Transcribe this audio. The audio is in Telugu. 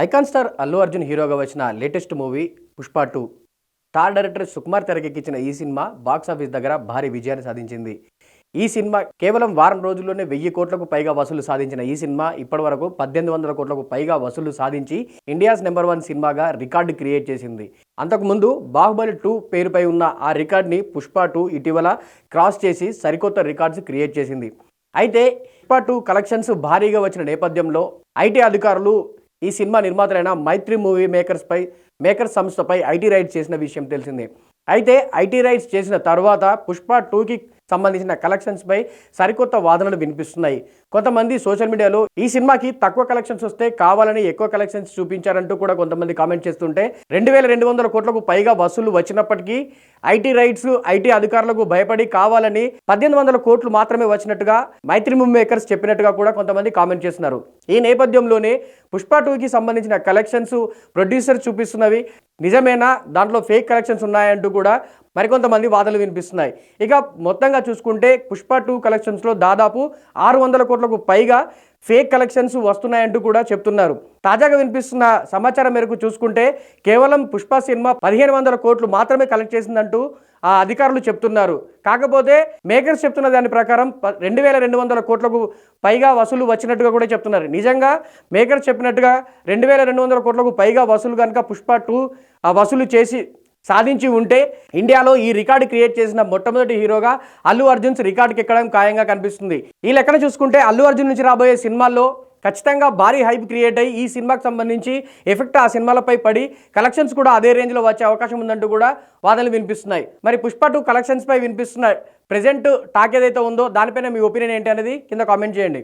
ఐకాన్ స్టార్ అల్లు అర్జున్ హీరోగా వచ్చిన latest movie Pushpa two. Star director Sukumar తెరకెక్కించిన ఈ సినిమా బాక్సాఫీస్ దగ్గర భారీ విజయాన్ని సాధించింది. ఈ సినిమా కేవలం వారం రోజుల్లోనే వెయ్యి కోట్లకు పైగా వసూలు సాధించిన ఈ సినిమా ఇప్పటివరకు పద్దెనిమిది వందల కోట్లకు పైగా వసూలు సాధించి ఇండియాస్ నెంబర్ వన్ సినిమాగా రికార్డు క్రియేట్ చేసింది. అంతకుముందు బాహుబలి టూ పేరుపై ఉన్న ఆ రికార్డ్ని పుష్ప టూ ఇటీవల క్రాస్ చేసి సరికొత్త రికార్డ్స్ క్రియేట్ చేసింది. అయితే పుష్ప టూ కలెక్షన్స్ భారీగా వచ్చిన నేపథ్యంలో ఐటీ అధికారులు ఈ సినిమా నిర్మాతలైన మైత్రి మూవీ మేకర్స్ పై మేకర్స్ సంస్థపై ఐటీ రైడ్ చేసిన విషయం తెలిసిందే. అయితే ఐటీ రైట్స్ చేసిన తర్వాత పుష్ప టూకి సంబంధించిన కలెక్షన్స్పై సరికొత్త వాదనలు వినిపిస్తున్నాయి. కొంతమంది సోషల్ మీడియాలో ఈ సినిమాకి తక్కువ కలెక్షన్స్ వస్తే కావాలని ఎక్కువ కలెక్షన్స్ చూపించారంటూ కూడా కొంతమంది కామెంట్ చేస్తుంటే రెండు వేల రెండు వందల కోట్లకు పైగా వసూలు వచ్చినప్పటికీ ఐటీ రైట్స్ ఐటీ అధికారులకు భయపడి కావాలని పద్దెనిమిది వందల కోట్లు మాత్రమే వచ్చినట్టుగా మైత్రి మూవీ మేకర్స్ చెప్పినట్టుగా కూడా కొంతమంది కామెంట్ చేస్తున్నారు. ఈ నేపథ్యంలోనే పుష్ప టూకి సంబంధించిన కలెక్షన్స్ ప్రొడ్యూసర్ చూపిస్తున్నవి నిజమేనా? దాంట్లో ఫేక్ కలెక్షన్స్ ఉన్నాయంటూ కూడా మరికొంతమంది వాదనలు వినిపిస్తున్నాయి. ఇక మొత్తంగా చూసుకుంటే పుష్ప టూ కలెక్షన్స్లో దాదాపు ఆరు వందల కోట్లకు పైగా ఫేక్ కలెక్షన్స్ వస్తున్నాయంటూ కూడా చెప్తున్నారు. తాజాగా వినిపిస్తున్న సమాచారం మేరకు చూసుకుంటే కేవలం పుష్ప సినిమా పదిహేను వందల కోట్లు మాత్రమే కలెక్ట్ చేసిందంటూ ఆ అధికారులు చెప్తున్నారు. కాకపోతే మేకర్స్ చెప్తున్న దాని ప్రకారం ప- రెండు వేల రెండు వందల కోట్లకు పైగా వసూలు వచ్చినట్టుగా కూడా చెప్తున్నారు. నిజంగా మేకర్స్ చెప్పినట్టుగా రెండు వేల రెండు వందల కోట్లకు పైగా వసూలు కనుక పుష్ప టూ ఆ వసూలు చేసి సాధించి ఉంటే ఇండియాలో ఈ రికార్డు క్రియేట్ చేసిన మొట్టమొదటి హీరోగా అల్లు అర్జున్స్ రికార్డుకి ఎక్కడం ఖాయంగా కనిపిస్తుంది. ఈ లెక్కన చూసుకుంటే అల్లు అర్జున్ నుంచి రాబోయే సినిమాల్లో ఖచ్చితంగా భారీ హైప్ క్రియేట్ అయ్యి ఈ సినిమాకి సంబంధించి ఎఫెక్ట్ ఆ సినిమాలపై పడి కలెక్షన్స్ కూడా అదే రేంజ్లో వచ్చే అవకాశం ఉందంటూ కూడా వాదనలు వినిపిస్తున్నాయి. మరి పుష్ప టూ కలెక్షన్స్ పై వినిపిస్తున్న ప్రెజెంట్ టాక్ ఏదైతే ఉందో దానిపైన మీ ఒపీనియన్ ఏంటి అనేది కింద కామెంట్ చేయండి.